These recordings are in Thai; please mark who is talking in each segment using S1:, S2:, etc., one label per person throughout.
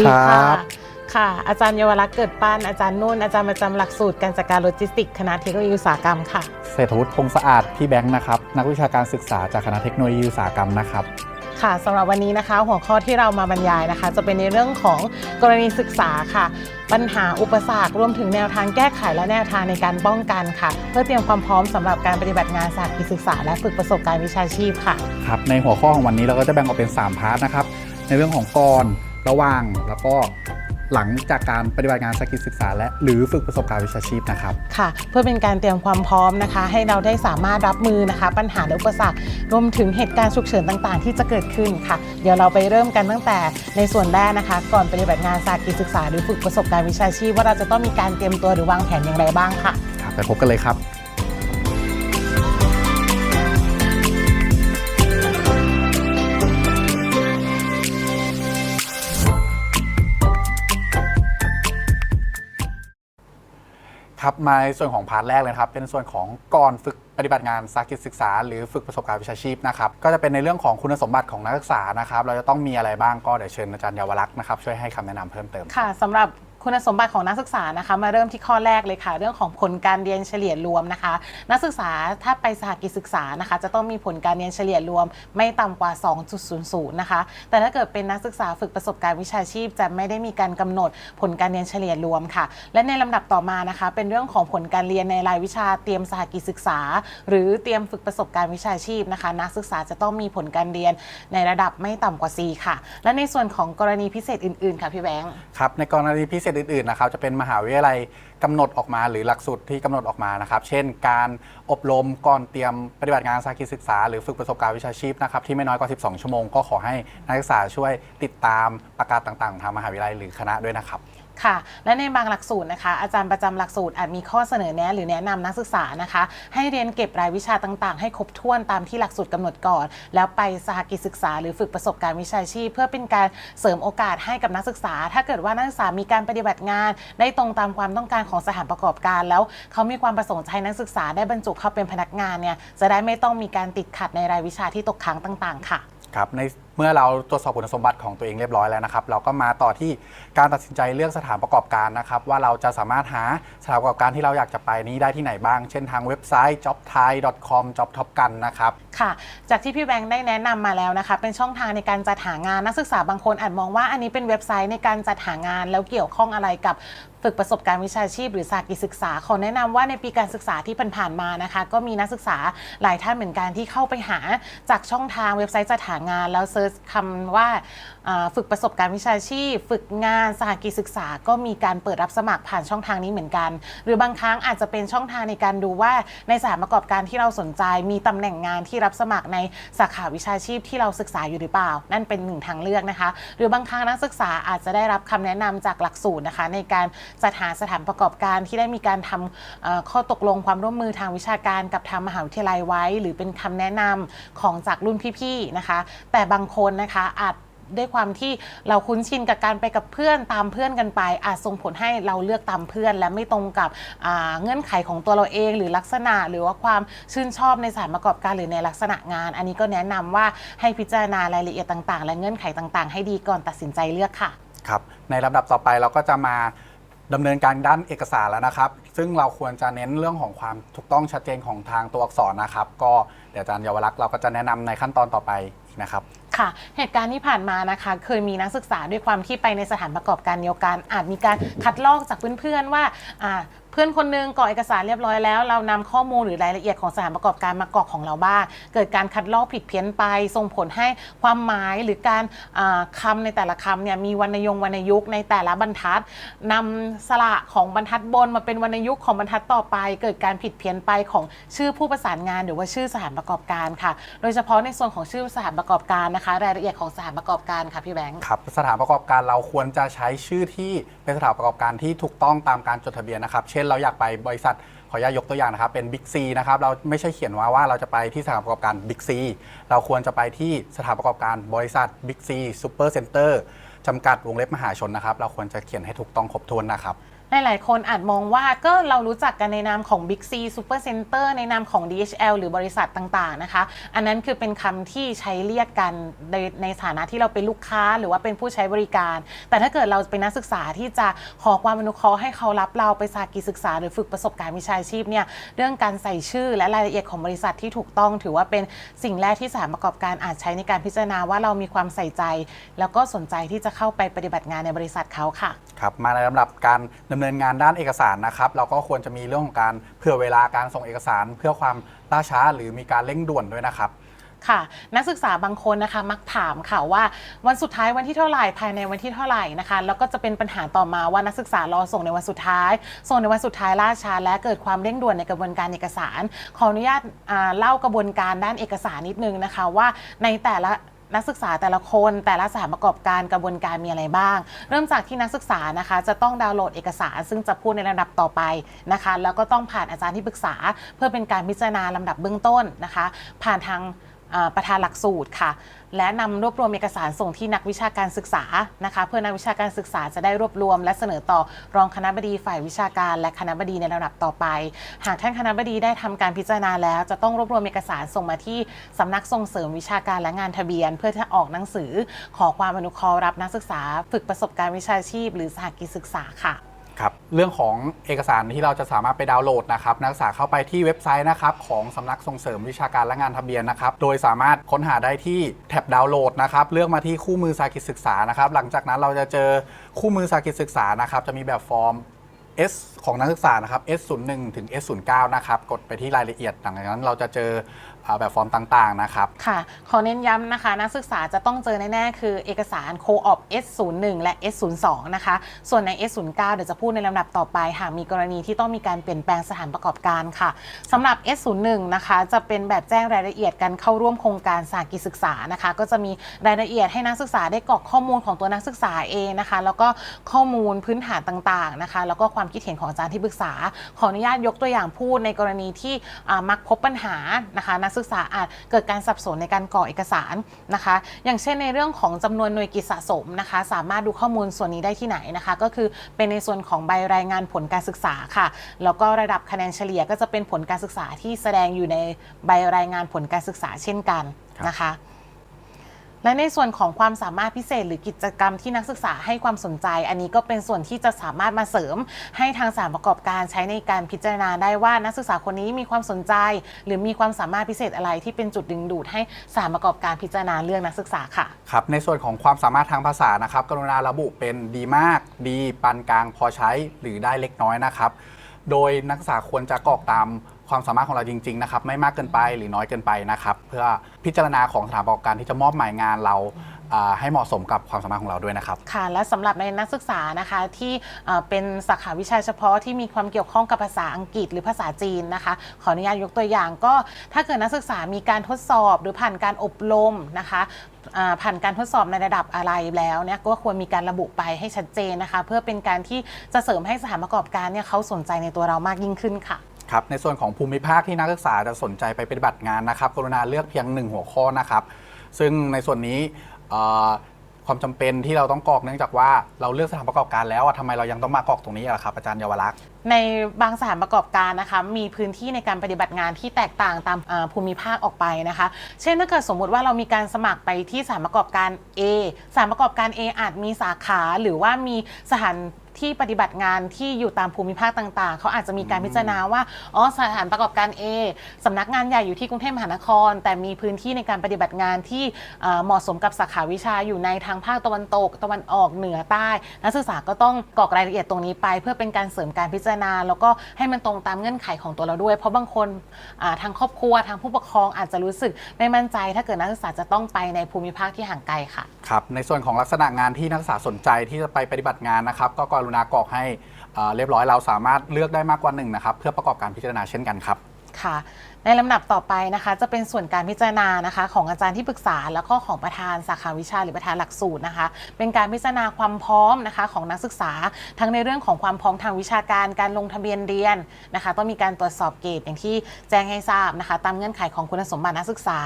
S1: สวัสดีครับ
S2: ค่ะ อาจารย์เยาวรักษ์เกิดป้านอาจารย์นุ่น อาจารย์ประจำหลักสูตรการจัดการโลจิสติกส์คณะเทคโนโลยีอุตสาหกรรมค่ะ
S1: เศรษฐวุฒิพงษ์สะอาดพี่แบงค์นะครับ นักวิชาการศึกษาจากคณะเทคโนโลยีอุตสาหกรรมนะครับ
S2: ค่ะสำหรับวันนี้นะคะ หัวข้อที่เรามาบรรยายนะคะ จะเป็นในเรื่องของกรณีศึกษาค่ะ ปัญหาอุปสรรครวมถึงแนวทางแก้ไขและแนวทางในการป้องกันค่ะ เพื่อเตรียมความพร้อมสำหรับการปฏิบัติงานสากิจศึกษา และฝึกประสบการณ์วิชาชีพค่ะ
S1: ครับ ในหัวข้อของวันนี้เราก็จะแบ่งออกเป็น 3 พาร์ทนะครับ ในเรื่องของก่อน ระหว่างแล้วก็หลังจากการปฏิบัติงานสากิจศึกษาและหรือฝึกประสบการณ์วิชาชีพนะครับ
S2: ค่ะ เพื่อเป็นการเตรียมความพร้อมนะคะ ให้เราได้สามารถรับมือนะคะ ปัญหาและอุปสรรครวมถึงเหตุการณ์ฉุกเฉินต่างๆ ที่จะเกิดขึ้นค่ะ เดี๋ยวเราไปเริ่มกันตั้งแต่ในส่วนแรกนะคะ ก่อนปฏิบัติงานสากิจศึกษาหรือฝึกประสบการณ์วิชาชีพ ว่าเราจะต้องมีการเตรียมตัวหรือวางแผนอย่างไรบ้างค่ะ
S1: ครับไปพบกันเลยครับ ครับมาในส่วนของพาร์ทแรกเลยนะครับ เป็นส่วนของก่อนฝึกปฏิบัติงานสากิจศึกษา หรือฝึกประสบการณ์วิชาชีพนะครับก็จะเป็นในเรื่องของคุณสมบัติของนักศึกษานะครับ เราจะต้องมีอะไรบ้างก็เดี๋ยวเชิญอาจารย์เยาวรักษ์นะครับช่วยให้คำแนะนำเพิ่มเติม
S2: ค่ะสำหรับ คุณสมบัติของนักศึกษานะคะ มาเริ่มที่ข้อแรกเลยค่ะ เรื่องของผลการเรียนเฉลี่ยรวมนะคะ นักศึกษาถ้าไปสหกิจศึกษานะคะ จะต้องมีผลการเรียนเฉลี่ยรวม ไม่ต่ำกว่า 2.00 นะคะ แต่ถ้าเกิดเป็นนักศึกษาฝึกประสบการณ์วิชาชีพ จะไม่ได้มีการกำหนดผลการเรียนเฉลี่ยรวมค่ะ และในลำดับต่อมานะคะ เป็นเรื่องของผลการเรียนในรายวิชาเตรียมสหกิจศึกษา หรือเตรียมฝึกประสบการณ์วิชาชีพนะคะ นักศึกษาจะต้องมีผลการเรียนในระดับไม่ต่ำกว่า C ค่ะ และในส่วนของกรณีพิเศษอื่นๆค่ะพี่แบงค์
S1: ครับในกรณีพิเศษอื่นๆนะครับจะเป็นมหาวิทยาลัยกำหนดออกมาหรือหลักสูตรที่กำหนดออกมานะครับ เช่น การอบรมก่อนเตรียมปฏิบัติงานสากิศึกษา หรือฝึกประสบการณ์วิชาชีพนะครับที่ไม่น้อยกว่า 12 ชั่วโมงก็ขอให้นักศึกษาช่วยติดตามประกาศต่างๆของทางมหาวิทยาลัยหรือคณะด้วยนะครับ
S2: ค่ะ และในบางหลักสูตรนะคะ อาจารย์ประจำหลักสูตรอาจมีข้อเสนอแนะ หรือแนะนำนักศึกษานะคะ ให้เรียนเก็บรายวิชาต่าง ๆ ให้ครบถ้วนตามที่หลักสูตรกำหนดก่อน แล้วไปสหกิจศึกษาหรือฝึกประสบการณ์วิชาชีพ เพื่อเป็นการเสริมโอกาสให้กับนักศึกษา ถ้าเกิดว่านักศึกษามีการปฏิบัติงาน ได้ตรงตามความต้องการของสถานประกอบการ แล้วเขามีความประสงค์จะให้นักศึกษาได้บรรจุเข้าเป็นพนักงานเนี่ยจะได้ไม่ต้องมีการติดขัดในรายวิชาที่ตกค้างต่าง ๆ ค่ะ
S1: ครับใน มื่อเราตรวจสอบคุณสมบัติของตัวเองเรียบร้อยแล้วนะครับ เราก็มาต่อที่การตัดสินใจเลือกสถานประกอบการนะครับ ว่าเราจะสามารถหาสถานประกอบการที่เราอยากจะไปนี้ได้ที่ไหนบ้าง เช่นทางเว็บไซต์ jobthai.com jobtopgan นะครับ
S2: ค่ะจากที่พี่แบงค์ได้แนะนำมาแล้วนะคะ เป็นช่องทางในการจัดหางานนักศึกษาบางคนอาจมองว่าอันนี้เป็นเว็บไซต์ในการจัดหางานแล้วเกี่ยวข้องอะไรกับ ฝึกประสบการณ์วิชาชีพ หรือสากิจศึกษา ขอแนะนำว่าในปีการศึกษาที่ผ่านๆมานะคะ ก็มีนักศึกษาหลายท่านเหมือนกันที่เข้าไปหาจากช่องทางเว็บไซต์จัดหางาน แล้วเซิร์ชคำว่าอ่าฝึกประสบการณ์วิชาชีพ ฝึกงานสหกิจศึกษา ก็มีการเปิดรับสมัครผ่านช่องทางนี้เหมือนกัน หรือบางครั้งอาจจะเป็นช่องทางในการดูว่าในสถานประกอบการที่เราสนใจ มีตำแหน่งงานที่รับสมัครในสาขาวิชาชีพที่เราศึกษาอยู่หรือเปล่า นั่นเป็นหนึ่งทางเลือกนะคะ หรือบางครั้งนักศึกษาอาจจะได้รับคำแนะนำจากหลักสูตรนะคะ ในการจัดหาสถานประกอบการที่ได้มีการทำข้อตกลงความร่วมมือทางวิชาการกับทางมหาวิทยาลัยไว้ หรือเป็นคำแนะนำของจากรุ่นพี่ๆนะคะ แต่บางคนนะคะอาจด้วยความที่เราคุ้นชินกับการไปกับเพื่อนตามเพื่อนกันไป อาจส่งผลให้เราเลือกตามเพื่อน และไม่ตรงกับเงื่อนไขของตัวเราเอง หรือลักษณะ หรือว่าความชื่นชอบในสถานประกอบการหรือในลักษณะงาน อันนี้ก็แนะนำว่าให้พิจารณารายละเอียดต่าง ๆ และเงื่อนไขต่าง ๆ ให้ดีก่อนตัดสินใจเลือกค่ะ
S1: ครับ ในลำดับต่อไปเราก็จะมา ดำเนินการด้านเอกสารแล้วนะครับ ซึ่งเราควรจะเน้นเรื่องของความถูกต้องชัดเจนของทางตัวอักษรนะครับ ก็เดี๋ยวอาจารย์เยาวรักษ์เราก็จะแนะนำในขั้นตอนต่อไปอีกนะครับ
S2: ค่ะ เหตุการณ์ที่ผ่านมานะคะ เคยมีนักศึกษาด้วยความที่ไปในสถานประกอบการเดียวกัน อาจมีการคัดลอกจากเพื่อนๆว่าอ่า พื่อนคนหนึงกรอกเอกสารเรียบร้อยแล้ว เรานำข้อมูลหรือรายละเอียดของสถานประกอบการมากรอกของเราบ้าง เกิดการคัดลอกผิดเพี้ยนไป ส่งผลให้ความหมายหรือการอ่าคำในแต่ละคำเนี่ยมีวรรณยงวรรณยุกในแต่ละบรรทัดนำสระของบรรทัดบนมาเป็นวรรณยุกของบรรทัดต่อไป เกิดการผิดเพี้ยนไปของชื่อผู้ประสานงาน หรือว่าชื่อสถานประกอบการค่ะ โดยเฉพาะในส่วนของชื่อสถานประกอบการนะคะ รายละเอียดของสถานประกอบการค่ะพี่แบงค์
S1: ครับสถานประกอบการเราควรจะใช้ชื่อที่เป็นสถานประกอบการที่ถูกต้องตามการจดทะเบียนนะครับ เช่นเราอยากไปบริษัทขออนุญาตยกตัวอย่างนะครับ เป็น Big C นะครับ เราไม่ใช่เขียนว่าว่าเราจะไปที่สถานประกอบการ Big C เราควรจะไปที่สถานประกอบการบริษัท Big C Super Center จำกัดวงเล็บมหาชนนะครับ เราควรจะเขียนให้ถูกต้องครบถ้วนนะครับ
S2: หลาย ๆ คนอาจมองว่าก็เรารู้จักกันในนามของ Big C Super Center ในนามของ DHL หรือบริษัทต่าง ๆ นะคะ อันนั้นคือเป็นคำที่ใช้เรียกกันในในฐานะที่เราเป็นลูกค้าหรือว่าเป็นผู้ใช้บริการ แต่ถ้าเกิดเราเป็นนักศึกษาที่จะขอความอนุเคราะห์ให้เขารับเราไปสากิศึกษา หรือฝึกประสบการณ์วิชาชีพเนี่ยเรื่องการใส่ชื่อและรายละเอียดของบริษัทที่ถูกต้องถือว่าเป็นสิ่งแรกที่สถานประกอบการอาจใช้ในการพิจารณาว่าเรามีความใส่ใจ แล้วก็สนใจที่จะเข้าไปปฏิบัติงานในบริษัทเขาค่ะ
S1: ครับมาในลำดับการดำเนินงานด้านเอกสารนะครับ เราก็ควรจะมีเรื่องของการเผื่อเวลาการส่งเอกสาร เพื่อความล่าช้าหรือมีการเร่งด่วนด้วยนะครับ
S2: ค่ะ นักศึกษาบางคนนะคะ มักถามค่ะว่า วันสุดท้ายวันที่เท่าไหร่ภายในวันที่เท่าไหร่นะคะ แล้วก็จะเป็นปัญหาต่อมาว่านักศึกษารอส่งในวันสุดท้าย ส่งในวันสุดท้ายล่าช้าและเกิดความเร่งด่วนในกระบวนการเอกสาร ขออนุญาตอ่าเล่ากระบวนการด้านเอกสารนิดนึงนะคะ ว่าในแต่ละ นักศึกษาแต่ละคนแต่ละสถานประกอบการกระบวนการมีอะไรบ้าง เริ่มจากที่นักศึกษานะคะ จะต้องดาวน์โหลดเอกสาร ซึ่งจะพูดในลำดับต่อไปนะคะ แล้วก็ต้องผ่านอาจารย์ที่ปรึกษา เพื่อเป็นการพิจารณาลำดับเบื้องต้นนะคะ ผ่านทางประธานหลักสูตรค่ะ และนำรวบรวมเอกสารส่งที่นักวิชาการศึกษานะคะ เพื่อนักวิชาการศึกษาจะได้รวบรวม และเสนอต่อรองคณะบดีฝ่ายวิชาการ และคณะบดีในระดับต่อไป หากท่านคณะบดีได้ทำการพิจารณาแล้ว จะต้องรวบรวมเอกสารส่งมาที่สำนักส่งเสริมวิชาการและงานทะเบียน เพื่อจะออกหนังสือ ขอความอนุเคราะห์รับนักศึกษา ฝึกประสบการณ์วิชาชีพ หรือสหกิจศึกษาค่ะ
S1: ครับเรื่องของเอกสารที่เราจะสามารถไปดาวน์โหลดนะครับนักศึกษาเข้าไปที่เว็บไซต์นะครับของสำนักส่งเสริมวิชาการและงานทะเบียนนะครับโดยสามารถค้นหาได้ที่แท็บดาวน์โหลดนะครับเลือกมาที่คู่มือสากิจศึกษานะครับหลังจากนั้นเราจะเจอคู่มือสากิจศึกษานะครับจะมีแบบฟอร์ม S ของนักศึกษานะครับ S01 ถึง S09 นะครับ กดไปที่รายละเอียดหลังจากนั้นเราจะเจออ่าแบบฟอร์มต่างๆนะครับ
S2: ค่ะ ขอเน้นย้ำนะคะ นักศึกษาจะต้องเจอแน่ๆ คือเอกสาร Co-op S01 และ S02 นะคะ ส่วนใน S09 เดี๋ยวจะพูดในลำดับต่อไป หากมีกรณีที่ต้องมีการเปลี่ยนแปลงสถานประกอบการค่ะสำหรับ S01 นะคะ จะเป็นแบบแจ้งรายละเอียดการเข้าร่วมโครงการสากิจศึกษานะคะ ก็จะมีรายละเอียดให้นักศึกษาได้กรอกข้อมูลของตัวนักศึกษาเองนะคะ แล้วก็ข้อมูลพื้นฐานต่างๆนะคะ แล้วก็ความคิดเห็นของอาจารย์ที่ปรึกษา ขออนุญาตยกตัวอย่างพูดในกรณีที่มักพบปัญหานะคะนักศึกษาอาจเกิดการสับสนในการกรอกเอกสารนะคะ อย่างเช่นในเรื่องของจำนวนหน่วยกิจสะสมนะคะ สามารถดูข้อมูลส่วนนี้ได้ที่ไหนนะคะ ก็คือเป็นในส่วนของใบรายงานผลการศึกษาค่ะ แล้วก็ระดับคะแนนเฉลี่ยก็จะเป็นผลการศึกษาที่แสดงอยู่ในใบรายงานผลการศึกษาเช่นกันนะคะ และในส่วนของความสามารถพิเศษหรือกิจกรรมที่นักศึกษาให้ความสนใจ อันนี้ก็เป็นส่วนที่จะสามารถมาเสริม ให้ทางสานประกอบการใช้ในการพิจารณาได้ว่านักศึกษาคนนี้มีความสนใจ หรือมีความสามารถพิเศษอะไรที่เป็นจุดดึงดูดให้สานประกอบการพิจารณาเรื่องนักศึกษาค่ะ
S1: ครับในส่วนของความสามารถทางภาษานะครับ กรุณาระบุเป็นดีมาก ดีปานกลางพอใช้หรือได้เล็กน้อยนะครับ โดยนักศึกษาควรจะกรอกตาม ความสามารถของเราจริงๆนะครับไม่มากเกินไปหรือน้อยเกินไปนะครับเพื่อพิจารณาของสถานประกอบการที่จะมอบหมายงานเราอ่าให้เหมาะสมกับความสามารถของเราด้วยนะครับ
S2: ค่ะ และสำหรับในนักศึกษานะคะที่เอ่อเป็นสาขาวิชาเฉพาะที่มีความเกี่ยวข้องกับภาษาอังกฤษหรือภาษาจีนนะคะ ขออนุญาตยกตัวอย่างก็ถ้าเกิดนักศึกษามีการทดสอบหรือผ่านการอบรมนะคะอ่าผ่านการทดสอบในระดับอะไรแล้วเนี่ยก็ควรมีการระบุไปให้ชัดเจนนะคะ เพื่อเป็นการที่จะเสริมให้สถานประกอบการเนี่ยเขาสนใจในตัวเรามากยิ่งขึ้นค่ะ
S1: ครับในส่วนของภูมิภาคที่นักศึกษาจะสนใจไปปฏิบัติงานนะครับกรุณาเลือกเพียงหนึ่งหัวข้อนะครับ ซึ่งในส่วนนี้ความจำเป็นที่เราต้องกรอกเนื่องจากว่าเราเลือกสถานประกอบการแล้วทำไมเรายังต้องมากรอกตรงนี้อะครับอาจารย์เยาวรักษ์
S2: ในบางสถานประกอบการนะคะมีพื้นที่ในการปฏิบัติงานที่แตกต่างตามภูมิภาคออกไปนะคะ เช่นถ้าเกิดสมมุติว่าเรามีการสมัครไปที่สถานประกอบการ A สถานประกอบการ A อาจมีสาขาหรือว่ามีสถาน ที่ปฏิบัติงานที่อยู่ตามภูมิภาคต่าง ๆ เขาอาจจะมีการพิจารณาว่าอ๋อสถานประกอบการ A สำนักงานใหญ่อยู่ที่กรุงเทพมหานคร แต่มีพื้นที่ในการปฏิบัติงานที่เอ่อเหมาะสมกับสาขาวิชาอยู่ในทางภาคตะวันตก ตะวันออกเหนือใต้ นักศึกษาก็ต้องกรอกรายละเอียดตรงนี้ไป เพื่อเป็นการเสริมการพิจารณา แล้วก็ให้มันตรงตามเงื่อนไขของตัวเราด้วย เพราะบางคนอ่าทางครอบครัวทางผู้ปกครองอาจจะรู้สึกไม่มั่นใจ ถ้าเกิดนักศึกษาจะต้องไปในภูมิภาคที่ห่างไกลค่ะ
S1: ครับในส่วนของลักษณะงานที่นักศึกษาสนใจที่จะไปปฏิบัติงานนะครับก็กรุณากรอกให้เอ่อเรียบร้อยเราสามารถเลือกได้มากกว่าหนึ่งนะครับเพื่อประกอบการพิจารณาเช่นกันครับ
S2: ค่ะ ในลำดับต่อไปนะคะจะเป็นส่วนการพิจารณานะคะของอาจารย์ที่ปรึกษา แล้วก็ของประธานสาขาวิชาหรือประธานหลักสูตรนะคะ เป็นการพิจารณาความพร้อมนะคะของนักศึกษา ทั้งในเรื่องของความพร้อมทางวิชาการการลงทะเบียนเรียนนะคะ ต้องมีการตรวจสอบเกรดอย่างที่แจ้งให้ทราบนะคะ ตามเงื่อนไขของคุณสมบัตินักศึกษา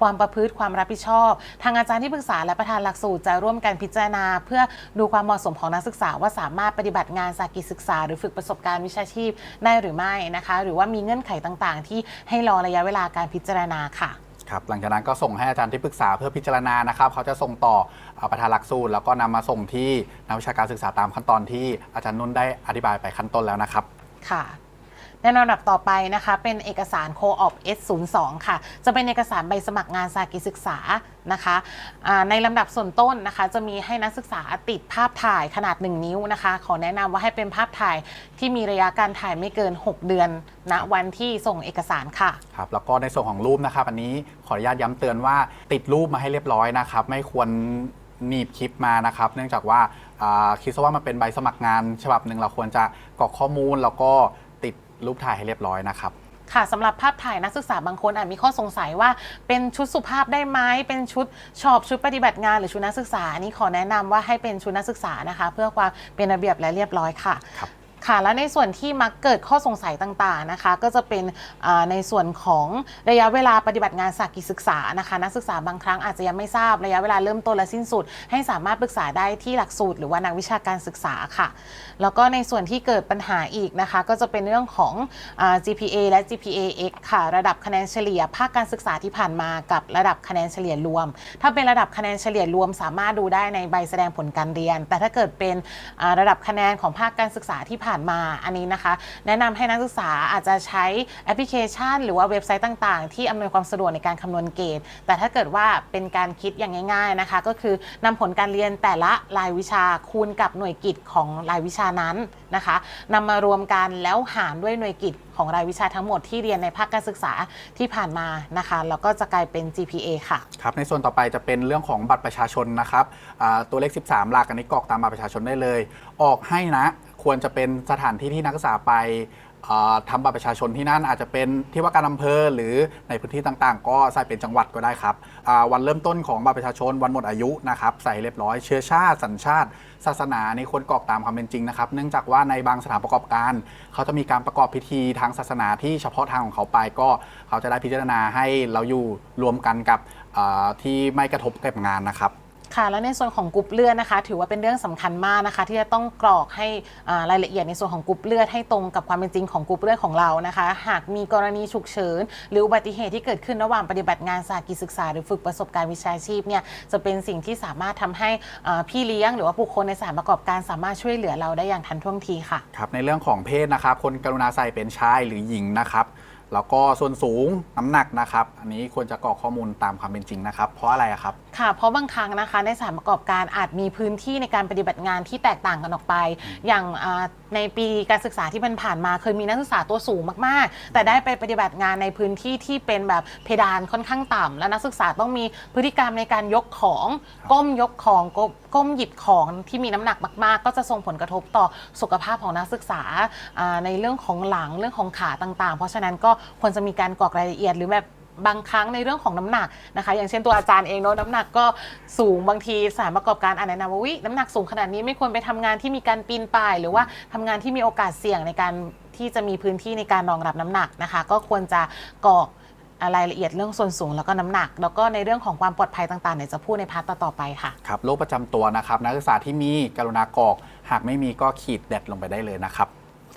S2: ความประพฤติความรับผิดชอบ ทางอาจารย์ที่ปรึกษาและประธานหลักสูตรจะร่วมกันพิจารณา เพื่อดูความเหมาะสมของนักศึกษา ว่าสามารถปฏิบัติงานสากิศึกษา หรือฝึกประสบการณ์วิชาชีพได้หรือไม่นะคะ หรือว่ามีเงื่อนไขต่าง ๆ ที่ให้รอระยะเวลาการพิจารณาค่ะ
S1: ครับหลังจากนั้นก็ส่งให้อาจารย์ที่ปรึกษาเพื่อพิจารณานะครับ เขาจะส่งต่อเอ่อประธานหลักสูตร แล้วก็นำมาส่งที่นักวิชาการศึกษาตามขั้นตอนที่อาจารย์นุ่นได้อธิบายไปขั้นต้นแล้วนะครับ
S2: ค่ะ ในลำดับต่อไปนะคะเป็นเอกสาร Co-op S02 ค่ะ จะเป็นเอกสารใบสมัครงานสากิศึกษานะคะในลำดับส่วนต้นนะคะจะมีให้นักศึกษาติดภาพถ่ายขนาด 1 นิ้วนะคะ ขอแนะนำว่าให้เป็นภาพถ่ายที่มีระยะการถ่ายไม่เกิน 6 เดือนณวันที่ส่งเอกสารค่ะ
S1: ครับแล้วก็ในส่วนของรูปนะครับอันนี้ขออนุญาตย้ำเตือนว่าติดรูปมาให้เรียบร้อยนะครับ ไม่ควรหนีบคลิปมานะครับ เนื่องจากว่าคิดซะว่ามันเป็นใบสมัครงานฉบับหนึ่งเราควรจะกรอกข้อมูลแล้วก็ รูปถ่ายให้เรียบร้อยนะครับ
S2: ค่ะสำหรับภาพถ่ายนักศึกษาบางคนอาจมีข้อสงสัยว่าเป็นชุดสุภาพได้ไหมเป็นชุดชอบชุดปฏิบัติงานหรือชุดนักศึกษาอันนี้ขอแนะนำว่าให้เป็นชุดนักศึกษานะคะ เพื่อความเป็นระเบียบและเรียบร้อยค่ะ
S1: ครับ
S2: ค่ะ แล้วในส่วนที่มักเกิดข้อสงสัยต่างๆนะคะ ก็จะเป็นในส่วนของระยะเวลาปฏิบัติงานสากิศึกษานะคะ นักศึกษาบางครั้งอาจจะยังไม่ทราบระยะเวลาเริ่มต้นและสิ้นสุด ให้สามารถปรึกษาได้ที่หลักสูตร หรือว่านักวิชาการศึกษาค่ะ แล้วก็ในส่วนที่เกิดปัญหาอีกนะคะ ก็จะเป็นเรื่องของอ GPA และ GPA-X ค่ะ ระดับคะแนนเฉลี่ยภาคการศึกษาที่ผ่านมากับระดับคะแนนเฉลี่ยรวม ถ้าเป็นระดับคะแนนเฉลี่ยรวม สามารถดูได้ในใบแสดงผลการเรียน แต่ถ้าเกิดเป็นระดับคะแนนของภาคการศึกษาที่ผ่านมาอันนี้นะคะ แนะนำให้นักศึกษาอาจจะใช้แอปพลิเคชัน หรือว่าเว็บไซต์ต่างๆ ที่อำนวยความสะดวกในการคำนวณเกรดแต่ถ้าเกิดว่าเป็นการคิดอย่างง่าย ๆนะคะ ก็คือนำผลการเรียนแต่ละรายวิชาคูณกับหน่วยกิตของรายวิชานั้นนะคะนำมารวมกันแล้วหารด้วยหน่วยกิตของรายวิชาทั้งหมดที่เรียนในภาคการศึกษาที่ผ่านมานะคะแล้วก็จะกลายเป็น GPA ค่ะ
S1: ครับในส่วนต่อไปจะเป็นเรื่องของบัตรประชาชนนะครับตัวเลข 13 หลักอันนี้กรอกตามบัตรประชาชนได้เลย ออกให้นะ ควรจะเป็นสถานที่ที่นักศึกษาไปทำบัตรประชาชนที่นั่นอาจจะเป็นที่ว่าการอำเภอหรือในพื้นที่ต่างๆ ก็ใส่เป็นจังหวัดก็ได้ครับวันเริ่มต้นของบัตรประชาชนวันหมดอายุนะครับใส่เรียบร้อยเชื้อชาติ สัญชาติ ศาสนานี่ควรกรอกตามความเป็นจริงนะครับ เนื่องจากว่าในบางสถานประกอบการ เขาจะมีการประกอบพิธีทางศาสนาที่เฉพาะทางของเขาไปก็เขาจะได้พิจารณาให้เราอยู่รวมกันกับที่ไม่กระทบกับงานนะครับ
S2: ค่ะและในส่วนของกรุ๊ปเลือดนะคะ ถือว่าเป็นเรื่องสำคัญมากนะคะ ที่จะต้องกรอกให้รายละเอียดในส่วนของกรุ๊ปเลือดให้ตรงกับความเป็นจริงของกรุ๊ปเลือดของเรานะคะ หากมีกรณีฉุกเฉิน หรืออุบัติเหตุที่เกิดขึ้นระหว่างปฏิบัติงานสากิจศึกษา หรือฝึกประสบการณ์วิชาชีพเนี่ยจะเป็นสิ่งที่สามารถทำให้พี่เลี้ยง หรือว่าบุคคลในสถานประกอบการสามารถช่วยเหลือเราได้อย่างทันท่วงทีค่ะ
S1: ครับในเรื่องของเพศนะครับคนกรุณาใส่เป็นชายหรือหญิงนะครับ แล้วก็ส่วนสูงน้ำหนักนะครับ อันนี้ควรจะกรอกข้อมูลตามความเป็นจริงนะครับ เพราะอะไรอะครับ
S2: ค่ะเพราะบางครั้งนะคะในสถานประกอบการอาจมีพื้นที่ในการปฏิบัติงานที่แตกต่างกันออกไป อย่างอ่า ในปีการศึกษาที่มันผ่านมาเคยมีนักศึกษาตัวสูงมากๆ แต่ได้ไปปฏิบัติงานในพื้นที่ที่เป็นแบบเพดานค่อนข้างต่ำและนักศึกษาต้องมีพฤติกรรมในการยกของก้มยกของก้มก้มหยิบของที่มีน้ำหนักมาก ๆ ก็จะส่งผลกระทบต่อสุขภาพของนักศึกษาอ่าในเรื่องของหลังเรื่องของขาต่างๆ เพราะฉะนั้นก็ควรจะมีการกรอกรายละเอียดหรือแบบ บางครั้งในเรื่องของน้ำหนักนะคะ อย่างเช่นตัวอาจารย์เองเนาะน้ำหนักก็สูงบางทีสถานประกอบการอาจแนะนำว่าวิน้ำหนักสูงขนาดนี้ไม่ควรไปทำงานที่มีการปีนป่าย หรือว่าทำงานที่มีโอกาสเสี่ยงในการที่จะมีพื้นที่ในการรองรับน้ำหนักนะคะ ก็ควรจะกรอกรายละเอียดเรื่องส่วนสูงแล้วก็น้ำหนัก แล้วก็ในเรื่องของความปลอดภัยต่างๆเนี่ยจะพูดในพาร์ทต่อๆไปค่ะ
S1: ครับโรคประจำตัวนะครับ นักศึกษาที่มีกรุณากรอก หากไม่มีก็ขีดแดดลงไปได้เลยนะครับ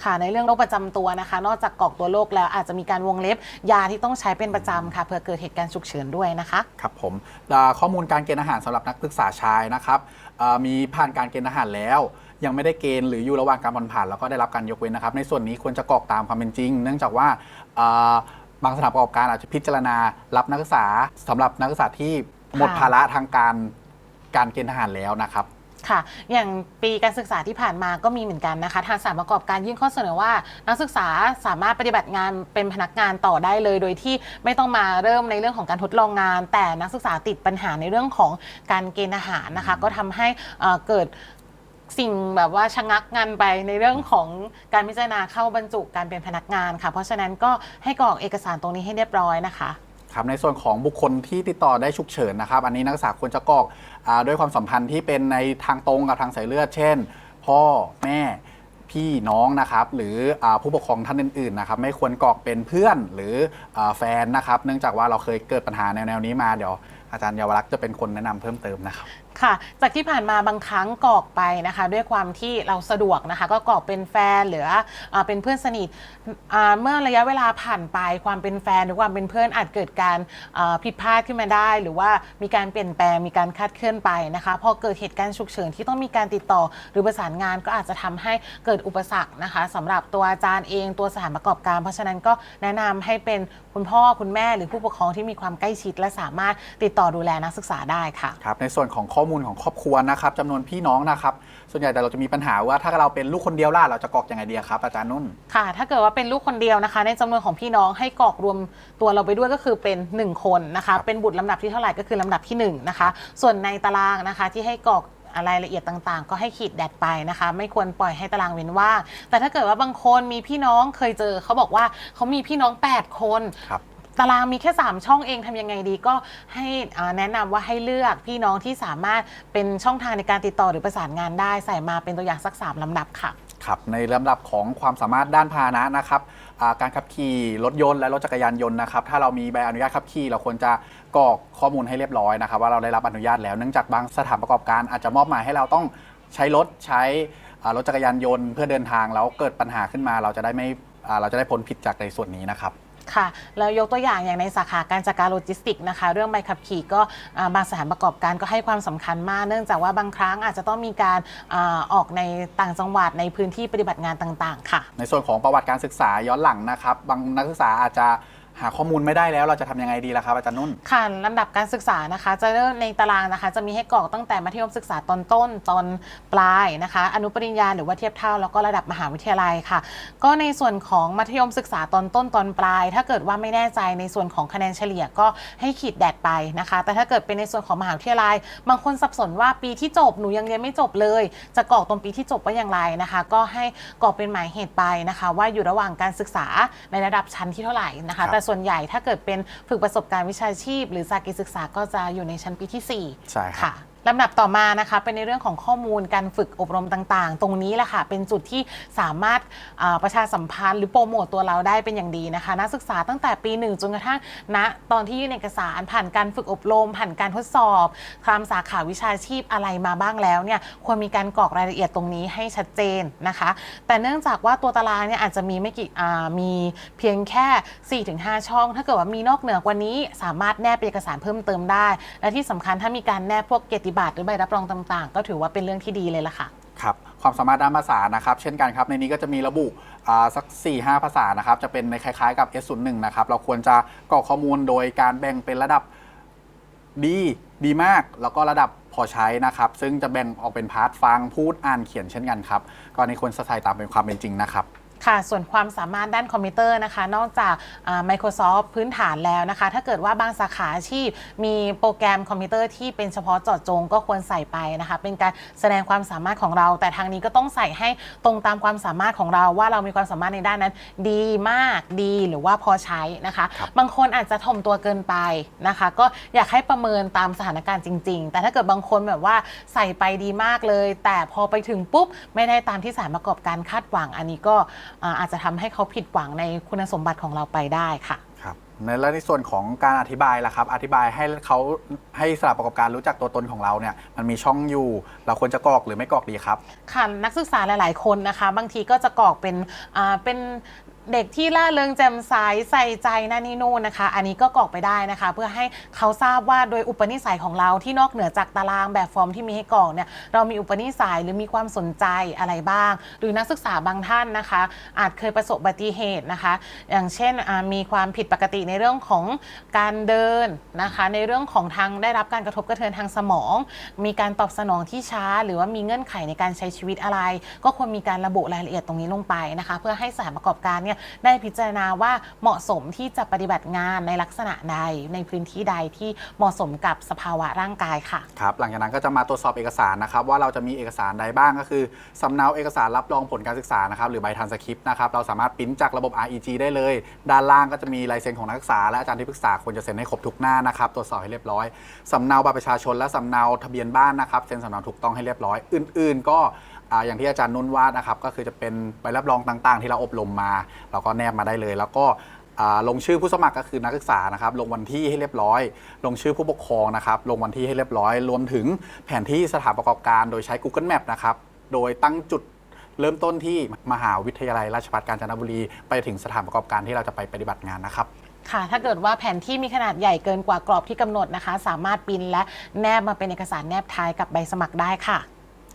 S2: ค่ะในเรื่องโรคประจำตัวนะคะ นอกจากกรอกตัวโรคแล้วอาจจะมีการวงเล็บยาที่ต้องใช้เป็นประจำค่ะเพื่อเกิดเหตุการณ์ฉุกเฉินด้วยนะคะ
S1: ครับผมอ่าข้อมูลการเกณฑ์อาหารสำหรับนักศึกษาชายนะครับอ่ามีผ่านการเกณฑ์อาหารแล้วยังไม่ได้เกณฑ์หรืออยู่ระหว่างการผ่อนผันแล้วก็ได้รับการยกเว้นนะครับ ในส่วนนี้ควรจะกรอกตามความเป็นจริง เนื่องจากว่าอ่าบางสถานประกอบการอาจจะพิจารณารับนักศึกษาสำหรับนักศึกษาที่หมด
S2: ค่ะ
S1: ภาระทางการการเกณฑ์ทหารแล้วนะครับ
S2: ค่ะ อย่างปีการศึกษาที่ผ่านมาก็มีเหมือนกันนะคะ ทางสานประกอบการยื่นข้อเสนอว่า นักศึกษาสามารถปฏิบัติงานเป็นพนักงานต่อได้เลย โดยที่ไม่ต้องมาเริ่มในเรื่องของการทดลองงาน แต่นักศึกษาติดปัญหาในเรื่องของการเกณฑ์อาหารนะคะ ก็ทำให้เกิดสิ่งแบบว่าชะงักงานไปในเรื่องของการพิจารณาเข้าบรรจุการเป็นพนักงานค่ะ เพราะฉะนั้นก็ให้กรอกเอกสารตรงนี้ให้เรียบร้อยนะคะ
S1: ครับในส่วนของบุคคลที่ติดต่อได้ฉุกเฉินนะครับ อันนี้นักศึกษาควรจะกรอก ด้วยความสัมพันธ์ที่เป็นในทางตรงกับทางสายเลือด เช่น พ่อแม่ พี่น้องนะครับหรืออผู้ปกครองท่านอื่นๆนะครับไม่ควรกรอกเป็นเพื่อนหรืออแฟนนะครับ เนื่องจากว่าเราเคยเกิดปัญหาแนวๆนี้มาเดี๋ยวอาจารย์เยาวรักษ์จะเป็นคนแนะนำเพิ่มเติมนะครับ
S2: ค่ะจากที่ผ่านมาบางครั้งกรอกไปนะคะ ด้วยความที่เราสะดวกนะคะ ก็กรอกเป็นแฟนหรืออเป็นเพื่อนสนิทเมื่อระยะเวลาผ่านไปความเป็นแฟนหรือความเป็นเพื่อนอาจเกิดการผิดพลาดขึ้นมาได้ หรือว่ามีการเปลี่ยนแปลงมีการคาดเคลื่อนไปนะคะพอเกิดเหตุการณ์ฉุกเฉินที่ต้องมีการติดต่อหรือประสานงานก็อาจจะทำให้เกิดอุปสรรคนะคะสำหรับตัวอาจารย์เองตัวสถานประกอบการ เพราะฉะนั้นก็แนะนำให้เป็นคุณพ่อคุณแม่หรือผู้ปกครองที่มีความใกล้ชิด และสามารถติดต่อดูแลนักศึกษาได้ค่ะ
S1: ครับในส่วนของข้อมูลของครอบครัวนะครับจำนวนพี่น้องนะครับ ส่วนใหญ่แต่เราจะมีปัญหาว่าถ้าเราเป็นลูกคนเดียวล่ะเราจะกรอกยังไงดีครับ อาจารย์นุ่น
S2: ค่ะ ถ้าเกิดว่าเป็นลูกคนเดียวนะคะ ในจำนวนของพี่น้องให้กรอกรวมตัวเราไปด้วยก็คือเป็น 1 คนนะคะ เป็นบุตรลำดับที่เท่าไหร่ก็คือลำดับที่1นะคะ ส่วนในตารางนะคะที่ให้กรอก รายละเอียดต่างๆ ก็ให้ขีดแดดไปนะคะ ไม่ควรปล่อยให้ตารางเว้นว่างแต่ถ้าเกิดว่าบางคนมีพี่น้องเคยเจอเขาบอกว่าเขามีพี่น้อง 8 คน
S1: ครับ
S2: ตารางมีแค่ 3 ช่องเองทำยังไงดีก็ให้อ่าแนะนำว่าให้เลือกพี่น้องที่สามารถเป็นช่องทางในการติดต่อหรือประสานงานได้ ใส่มาเป็นตัวอย่างสัก 3ลำดับค่ะ
S1: ครับในลำดับของความสามารถด้านพาหนะนะครับการขับขี่รถยนต์และรถจักรยานยนต์นะครับถ้าเรามีใบอนุญาตขับขี่เราควรจะกรอกข้อมูลให้เรียบร้อยนะครับว่าเราได้รับอนุญาตแล้วเนื่องจากบางสถานประกอบการอาจจะมอบหมายให้เราต้องใช้รถใช้รถจักรยานยนต์เพื่อเดินทางแล้วเกิดปัญหาขึ้นมา เราจะได้ไม่เราจะได้พ้นผิดจากในส่วนนี้นะครับ
S2: ค่ะแล้วยกตัวอย่างอย่างในสาขาการจัดการโลจิสติกส์นะคะ เรื่องใบขับขี่ก็อ่าบางสถานประกอบการก็ให้ความสำคัญมาก เนื่องจากว่าบางครั้งอาจจะต้องมีการอาออกในต่างจังหวัดในพื้นที่ปฏิบัติงานต่างๆ ค่ะ
S1: ในส่วนของประวัติการศึกษาย้อนหลังนะครับ บางนักศึกษาอาจจะ หาข้อมูลไม่ได้แล้วเราจะทำยังไงดีล่ะครับอาจารย์นุ่น
S2: ค่ะลำดับการศึกษานะคะ จะเริ่มในตารางนะคะ จะมีให้กรอกตั้งแต่มัธยมศึกษาตอนต้น ตอนปลายนะคะ อนุปริญญาหรือว่าเทียบเท่า แล้วก็ระดับมหาวิทยาลัยค่ะ ก็ในส่วนของมัธยมศึกษาตอนต้นตอนปลาย ถ้าเกิดว่าไม่แน่ใจในส่วนของคะแนนเฉลี่ยก็ให้ขีดแดดไปนะคะ แต่ถ้าเกิดเป็นในส่วนของมหาวิทยาลัย บางคนสับสนว่าปีที่จบหนูยังเรียนไม่จบเลย จะกรอกตรงปีที่จบว่าอย่างไรนะคะ ก็ให้กรอกเป็นหมายเหตุไปนะคะ ว่าอยู่ระหว่างการศึกษาในระดับชั้นที่เท่าไหร่นะ
S1: ครั
S2: คะ
S1: บ
S2: แต่ส่วนใหญ่ถ้าเกิดเป็นฝึกประสบการณ์วิชาชีพ หรือสากิจศึกษาก็จะอยู่ในชั้นปีที่4
S1: ใช่ครับ
S2: ค่ะ ลำดับต่อมานะคะเป็นในเรื่องของข้อมูลการฝึกอบรมต่างๆ ตรงนี้แหละค่ะเป็นจุดที่สามารถประชาสัมพันธ์หรือโปรโมตตัวเราได้เป็นอย่างดีนะคะ นักศึกษาตั้งแต่ปีหนึ่งจนกระทั่งณตอนที่ยื่นเอกสารผ่านการฝึกอบรม ผ่านการทดสอบคามสาขาวิชาชีพอะไรมาบ้างแล้วเนี่ยควรมีการกรอกรายละเอียดตรงนี้ให้ชัดเจนนะคะ แต่เนื่องจากว่าตัวตารางเนี่ยอาจจะมีไม่กี่มีเพียงแค่ 4-5 ช่อง ถ้าเกิดว่ามีนอกเหนือกว่านี้สามารถแนบเอกสารเพิ่มเติมได้ และที่สำคัญถ้ามีการแนบพวกเกียรติบัตรหรือใบรับรองต่างๆ ก็ถือว่าเป็นเรื่องที่ดีเลยล่ะค่ะ
S1: ครับความสามารถด้านภาษานะครับ เช่นกันครับ ในนี้ก็จะมีระบุอ่าสัก 4-5 ภาษานะครับ จะเป็นในคล้ายๆกับ S01 นะครับ เราควรจะกรอกข้อมูลโดยการแบ่งเป็นระดับดีดีมาก แล้วก็ระดับพอใช้นะครับ ซึ่งจะแบ่งออกเป็นพาร์ทฟังพูดอ่านเขียนเช่นกันครับก็อันควรใส่ตามเป็นความเป็นจริงนะครับ
S2: ค่ะ ส่วนความสามารถด้านคอมพิวเตอร์นะคะ นอกจากอ่า Microsoft พื้นฐานแล้วนะคะ ถ้าเกิดว่าบางสาขาอาชีพ มีโปรแกรมคอมพิวเตอร์ที่เป็นเฉพาะเจาะจงก็ควรใส่ไปนะคะ เป็นการแสดงความสามารถของเรา แต่ทางนี้ก็ต้องใส่ให้ตรงตามความสามารถของเราว่าเรามีความสามารถในด้านนั้น ดีมากดีหรือว่าพอใช้นะคะ
S1: ครับ
S2: บางคนอาจจะถ่อมตัวเกินไปนะคะ ก็อยากให้ประเมินตามสถานการณ์จริง ๆ แต่ถ้าเกิดบางคนแบบว่าใส่ไปดีมากเลย แต่พอไปถึงปุ๊บไม่ได้ตามที่สถานประกอบการคาดหวังอันนี้ก็อ่าอาจจะทำให้เขาผิดหวังในคุณสมบัติของเราไปได้ค่ะ
S1: ครับในและในส่วนของการอธิบายล่ะครับ อธิบายให้เขาให้สถานประกอบการรู้จักตัวตนของเราเนี่ยมันมีช่องอยู่ เราควรจะกรอกหรือไม่กรอกดีครับ
S2: ค่ะนักศึกษาหลาย ๆ คนนะคะ บางทีก็จะกรอกเป็นอ่าเป็น เด็กที่ล่าเริงแจ่มใสใส่ใจนั่นนี่นู่นนะคะ อันนี้ก็กรอกไปได้นะคะ เพื่อให้เขาทราบว่าโดยอุปนิสัยของเราที่นอกเหนือจากตารางแบบฟอร์มที่มีให้กรอกเนี่ยเรามีอุปนิสัยหรือมีความสนใจอะไรบ้าง หรือนักศึกษาบางท่านนะคะ อาจเคยประสบอุบัติเหตุนะคะ อย่างเช่นมีความผิดปกติในเรื่องของการเดินนะคะ ในเรื่องของทางได้รับการกระทบกระเทือนทางสมอง มีการตอบสนองที่ช้า หรือว่ามีเงื่อนไขในการใช้ชีวิตอะไร ก็ควรมีการระบุรายละเอียดตรงนี้ลงไปนะคะ เพื่อให้สานประกอบการเนี่ยเนี่ยได้พิจารณาว่าเหมาะสมที่จะปฏิบัติงานในลักษณะใดในพื้นที่ใดที่เหมาะสมกับสภาวะร่างกายค่ะ
S1: ครับหลังจากนั้นก็จะมาตรวจสอบเอกสารนะครับว่าเราจะมีเอกสารใดบ้างก็คือสำเนาเอกสารรับรองผลการศึกษานะครับหรือใบทันสคริปต์นะครับเราสามารถปริ้นจากระบบ REG ได้เลย ด้านล่างก็จะมีลายเซ็นของนักศึกษาและอาจารย์ที่ปรึกษาควรจะเซ็นให้ครบทุกหน้านะครับตรวจสอบให้เรียบร้อยสำเนาบัตรประชาชนและสำเนาทะเบียนบ้านนะครับเซ็นสำเนาถูกต้องให้เรียบร้อย อื่น ๆ ก็ อย่างที่อาจารย์นุ่นวาดนะครับก็คือจะเป็นใบรับรองต่างๆ ที่เราอบรมมา เราก็แนบมาได้เลย แล้วก็ลงชื่อผู้สมัครก็คือนักศึกษานะครับ ลงวันที่ให้เรียบร้อย ลงชื่อผู้ปกครองนะครับ ลงวันที่ให้เรียบร้อย รวมถึงแผนที่สถานประกอบการโดยใช้ Google Map นะครับ โดยตั้งจุดเริ่มต้นที่มหาวิทยาลัยราชภัฏกาญจนบุรี ไปถึงสถานประกอบการที่เราจะไปปฏิบัติงานนะครับ
S2: ค่ะ ถ้าเกิดว่าแผนที่มีขนาดใหญ่เกินกว่ากรอบที่กำหนดนะคะ สามารถปริ้นและแนบมาเป็นเอกสารแนบท้ายกับใบสมัครได้ค่ะ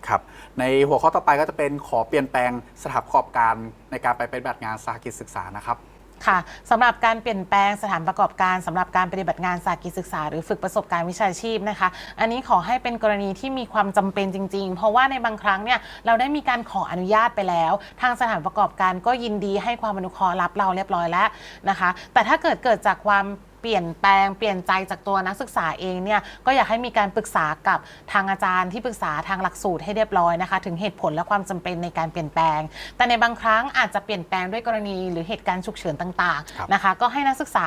S1: ครับในหัวข้อต่อไปก็จะเป็นขอเปลี่ยนแปลงสถานประกอบการในการไปเปฏิบัติงานสาหกิจศึกษานะครับ
S2: ค่ะสำหรับการเปลี่ยนแปลงสถานประกอบการสำหรับการปฏิบัติงานสากิจศึกษา หรือฝึกประสบการณ์วิชาชีพนะคะ อันนี้ขอให้เป็นกรณีที่มีความจำเป็นจริง ๆ เพราะว่าในบางครั้งเนี่ยเราได้มีการขออนุญาตไปแล้ว ทางสถานประกอบการก็ยินดีให้ความอนุเคราะห์รับเราเรียบร้อยแล้วนะคะ แต่ถ้าเกิดเกิดจากความ เปลี่ยนแปลงเปลี่ยนใจจากตัวนักศึกษาเองเนี่ยก็อยากให้มีการปรึกษากับทางอาจารย์ที่ปรึกษาทางหลักสูตรให้เรียบร้อยนะคะถึงเหตุผลและความจำเป็นในการเปลี่ยนแปลง แต่ในบางครั้งอาจจะเปลี่ยนแปลงด้วยกรณีหรือเหตุการณ์ฉุกเฉินต่าง
S1: ครับ
S2: ๆนะคะก็ให้นักศึกษา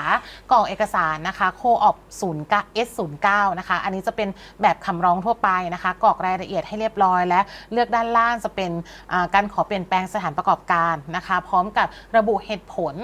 S2: กรอกเอกสารนะคะโคออป0 S09 นะคะอันนี้จะเป็นแบบคำร้องทั่วไปนะคะกรอกรายละเอียดให้เรียบร้อย และเลือกด้านล่างจะเป็นอ่าการขอเปลี่ยนแปลงสถานประกอบการนะคะพร้อมกับระบุเหตุผล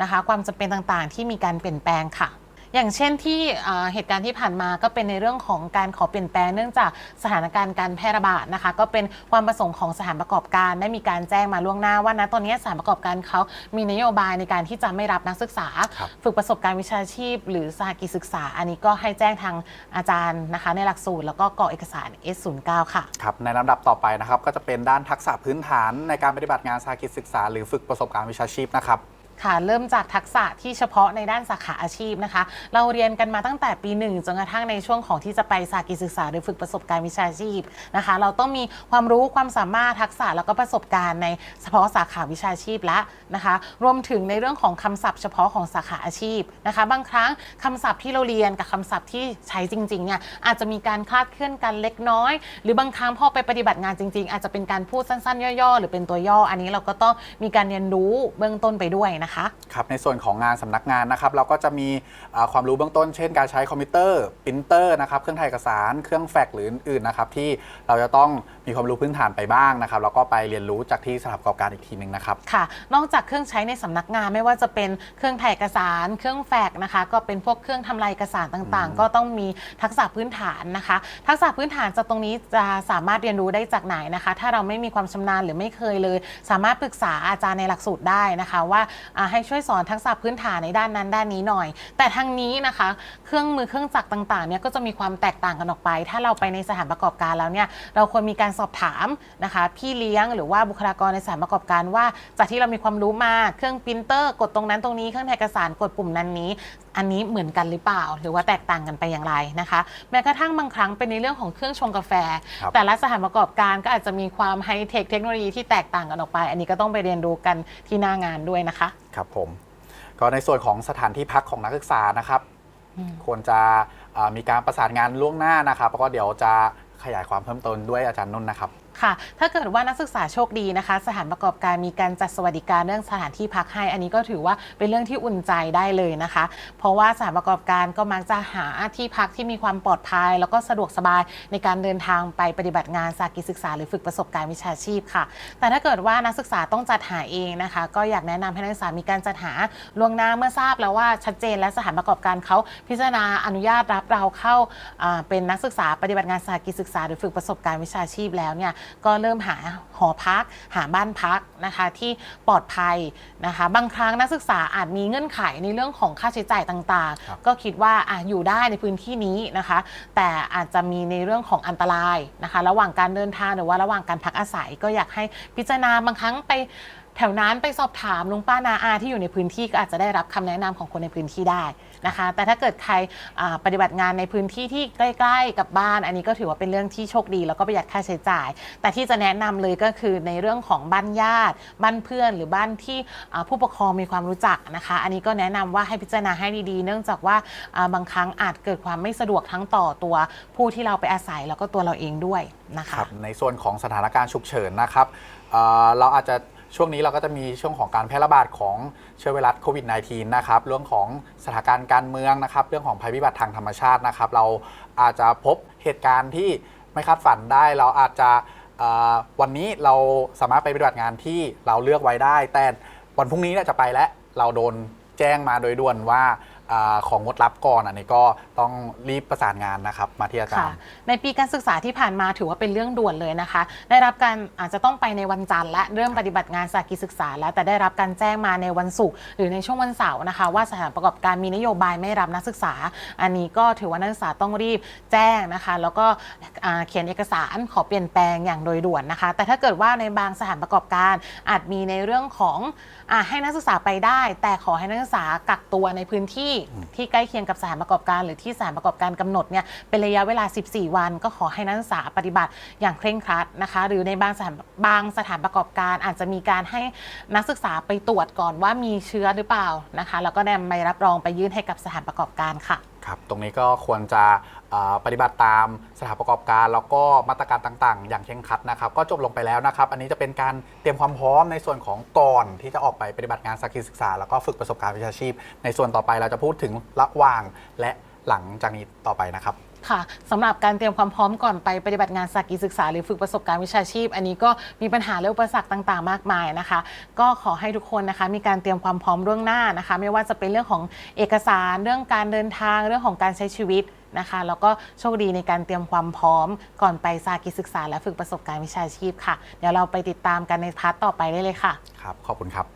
S2: นะคะ ความจำเป็นต่างๆ ที่มีการเปลี่ยนแปลงค่ะ อย่างเช่นที่เอ่อเหตุการณ์ที่ผ่านมาก็เป็นในเรื่องของการขอเปลี่ยนแปลงเนื่องจากสถานการณ์การแพร่ระบาดนะคะ ก็เป็นความประสงค์ของสถานประกอบการได้มีการแจ้งมาล่วงหน้าว่าณตอนนี้สถานประกอบการเขามีนโยบายในการที่จะไม่รับนักศึกษา
S1: ครับ
S2: ฝึกประสบการณ์วิชาชีพ หรือสหกิจศึกษา อันนี้ก็ให้แจ้งทางอาจารย์นะคะ ในหลักสูตรแล้วก็กรอกเอกสาร S09 ค่ะ
S1: ครับในลำดับต่อไปนะครับก็จะเป็นด้านทักษะพื้นฐานในการปฏิบัติงานสาหกิจศึกษา หรือฝึกประสบการณ์วิชาชีพนะครับ
S2: ค่ะเริ่มจากทักษะที่เฉพาะในด้านสาขาอาชีพนะคะ เราเรียนกันมาตั้งแต่ปีหนึ่งจนกระทั่งในช่วงของที่จะไปสากิศึกษาหรือฝึกประสบการณ์วิชาชีพนะคะ เราต้องมีความรู้ความสามารถทักษะแล้วก็ประสบการณ์ในเฉพาะสาขาวิชาชีพและนะคะ รวมถึงในเรื่องของคำศัพท์เฉพาะของสาขาอาชีพนะคะ บางครั้งคำศัพท์ที่เราเรียนกับคำศัพท์ที่ใช้จริงๆเนี่ยอาจจะมีการคลาดเคลื่อนกันเล็กน้อย หรือบางครั้งพอไปปฏิบัติงานจริง ๆ อาจจะเป็นการพูดสั้นๆ ย่อๆ หรือเป็นตัวย่อ อันนี้เราก็ต้องมีการเรียนรู้เบื้องต้นไปด้วยนะคะ
S1: ครับในส่วนของงานสำนักงานนะครับเราก็จะมีอ่าความรู้เบื้องต้นเช่นการใช้คอมพิวเตอร์ปรินเตอร์นะครับเครื่องถ่ายเอกสารเครื่องแฟกซ์หรืออื่นๆนะครับที่เราจะต้องมีความรู้พื้นฐานไปบ้างนะครับแล้วก็ไปเรียนรู้จากที่สถานประกอบการอีกทีหนึ่งนะครับ
S2: ค่ะ นอกจากเครื่องใช้ในสำนักงานไม่ว่าจะเป็นเครื่องถ่ายเอกสาร เครื่องแฟกซ์นะคะ ก็เป็นพวกเครื่องทำลายเอกสารต่างๆ ก็ต้องมีทักษะพื้นฐานนะคะ ทักษะพื้นฐานจากตรงนี้จะสามารถเรียนรู้ได้จากไหนนะคะ ถ้าเราไม่มีความชำนาญหรือไม่เคยเลย สามารถปรึกษาอาจารย์ในหลักสูตรได้นะคะ ว่าอ่าให้ช่วยสอนทักษะพื้นฐานในด้านนั้นด้านนี้หน่อย แต่ทางนี้นะคะ เครื่องมือเครื่องจักรต่างๆเนี่ยก็จะมีความแตกต่างกันออกไป ถ้าเราไปในสถานประกอบการแล้วเนี่ยเราควรมีการสอบถามนะคะ พี่เลี้ยงหรือว่าบุคลากรในสถานประกอบการว่า จากที่เรามีความรู้มาเครื่องปรินเตอร์กดตรงนั้นตรงนี้เครื่องถ่ายเอกสารกดปุ่มนั้นนี้ อันนี้เหมือนกันหรือเปล่า หรือว่าแตกต่างกันไปอย่างไรนะคะ แม้กระทั่งบางครั้งเป็นในเรื่องของเครื่องชงกาแฟ
S1: ครับ
S2: แต่ละสถานประกอบการก็อาจจะมีความไฮเทคเทคโนโลยีที่แตกต่างกันออกไป อันนี้ก็ต้องไปเรียนรู้กันที่หน้างานด้วยนะคะ
S1: ครับผมก็ในส่วนของสถานที่พักของนักศึกษานะครับ ควรจะอ่ามีการประสานงานล่วงหน้านะครับแล้วก็เดี๋ยวจะขยายความเพิ่มเติมด้วยอาจารย์นุ่นนะครับ
S2: ค่ะ ถ้าเกิดว่านักศึกษาโชคดีนะคะ สถานประกอบการมีการจัดสวัสดิการเรื่องสถานที่พักให้ อันนี้ก็ถือว่าเป็นเรื่องที่อุ่นใจได้เลยนะคะ เพราะว่าสถานประกอบการก็มักจะหาที่พักที่มีความปลอดภัย แล้วก็สะดวกสบายในการเดินทางไปปฏิบัติงานสากิจศึกษาหรือฝึกประสบการณ์วิชาชีพค่ะ แต่ถ้าเกิดว่านักศึกษาต้องจัดหาเองนะคะ ก็อยากแนะนำให้นักศึกษามีการจัดหาล่วงหน้าเมื่อทราบแล้วว่าชัดเจนและสถานประกอบการเขาพิจารณาอนุญาตรับเราเข้าอ่าเป็นนักศึกษาปฏิบัติงานสากิจศึกษาหรือฝึกประสบการณ์วิชาชีพแล้วเนี่ยก็เริ่มหาหอพัก หาบ้านพักนะคะที่ปลอดภัยนะคะ บางครั้งนักศึกษาอาจมีเงื่อนไขในเรื่องของค่าใช้จ่ายต่าง
S1: ครับ
S2: ๆก็คิดว่าอะอยู่ได้ในพื้นที่นี้นะคะ แต่อาจจะมีในเรื่องของอันตรายนะคะ ระหว่างการเดินทางหรือว่าระหว่างการพักอาศัยก็อยากให้พิจารณาบางครั้งไป แถวนั้นไปสอบถามลุงป้านาอาที่อยู่ในพื้นที่ก็อาจจะได้รับคำแนะนำของคนในพื้นที่ได้นะคะ แต่ถ้าเกิดใครอ่าปฏิบัติงานในพื้นที่ที่ใกล้ๆกับบ้าน อันนี้ก็ถือว่าเป็นเรื่องที่โชคดี แล้วก็ประหยัดค่าใช้จ่าย แต่ที่จะแนะนำเลยก็คือในเรื่องของบ้านญาติ บ้านเพื่อนหรือบ้านที่อ่าผู้ปกครองมีความรู้จักนะคะ อันนี้ก็แนะนำว่าให้พิจารณาให้ดีๆ เนื่องจากว่าอ่าบางครั้งอาจเกิดความไม่สะดวกทั้งต่อตัวผู้ที่เราไปอาศัยแล้วก็ตัวเราเองด้วยนะคะ
S1: ครับในส่วนของสถานการณ์ฉุกเฉินนะครับเอ่อเราอาจจะ ช่วงนี้เราก็จะมีช่วงของการแพร่ระบาดของเชื้อไวรัสโควิด -19 นะครับ เรื่องของสถานการณ์การเมืองนะครับ เรื่องของภัยพิบัติทางธรรมชาตินะครับ เราอาจจะพบเหตุการณ์ที่ไม่คาดฝันได้ เราอาจจะวันนี้เราสามารถไปปฏิบัติงานที่เราเลือกไว้ได้ แต่วันพรุ่งนี้เนี่ยจะไปแล้ว เราโดนแจ้งมาโดยด่วนว่า อาของงดรับก่อนอันนี้ก็ต้องรีบประสานงานนะครับ มาที่อาจาร
S2: ค่ะ
S1: ย์
S2: ในปีการศึกษาที่ผ่านมาถือว่าเป็นเรื่องด่วนเลยนะคะ ได้รับการอาจจะต้องไปในวันจันทร์และเริ่มปฏิบัติงานสากิจศึกษา แล้วแต่ได้รับการแจ้งมาในวันศุกร์หรือในช่วงวันเสาร์นะคะ ว่าสถานประกอบการมีนโยบายไม่รับนักศึกษา อันนี้ก็ถือว่านักศึกษาต้องรีบแจ้งนะคะ แล้วก็อ่าเขียนเอกสารขอเปลี่ยนแปลงอย่างโดยด่วนนะคะ แต่ถ้าเกิดว่าในบางสถานประกอบการอาจมีในเรื่องของอาให้นักศึกษาไปได้ แต่ขอให้นักศึกษากักตัวในพื้นที่ที่ใกล้เคียงกับสถานประกอบการ หรือที่สถานประกอบการกำหนดเนี่ยเป็นระยะเวลา 14 วัน ก็ขอให้นักศึกษาปฏิบัติอย่างเคร่งครัดนะคะ หรือในบางสถานบางสถานประกอบการอาจจะมีการให้นักศึกษาไปตรวจก่อนว่ามีเชื้อหรือเปล่านะคะ แล้วก็นำใบรับรองไปยื่นให้กับสถานประกอบการค่ะ
S1: ครับ ตรงนี้ก็ควรจะ อ่อปฏิบัติตามสถานประกอบการ แล้วก็มาตรการต่างๆ อย่างเคร่งครัดนะครับ ก็จบลงไปแล้วนะครับ อันนี้จะเป็นการเตรียมความพร้อมในส่วนของก่อนที่จะออกไปปฏิบัติงานสกิจศึกษา แล้วก็ฝึกประสบการณ์วิชาชีพ ในส่วนต่อไปเราจะพูดถึงระหว่างและหลังจากนี้ต่อไปนะครับ
S2: ค่ะสำหรับการเตรียมความพร้อมก่อนไปปฏิบัติงานสากีศึกษา หรือฝึกประสบการณ์วิชาชีพ อันนี้ก็มีปัญหาและอุปสรรคต่างๆ มากมายนะคะ ก็ขอให้ทุกคนนะคะ มีการเตรียมความพร้อมล่วงหน้านะคะ ไม่ว่าจะเป็นเรื่องของเอกสาร เรื่องการเดินทาง เรื่องของการใช้ชีวิต นะคะ แล้วก็โชคดีในการเตรียมความพร้อม ก่อนไปซากิศึกษาและฝึกประสบการณ์วิชาชีพค่ะ เดี๋ยวเราไปติดตามกันในพาร์ทต่อไปได้เลยค่ะ
S1: ครับ ขอบคุณครับ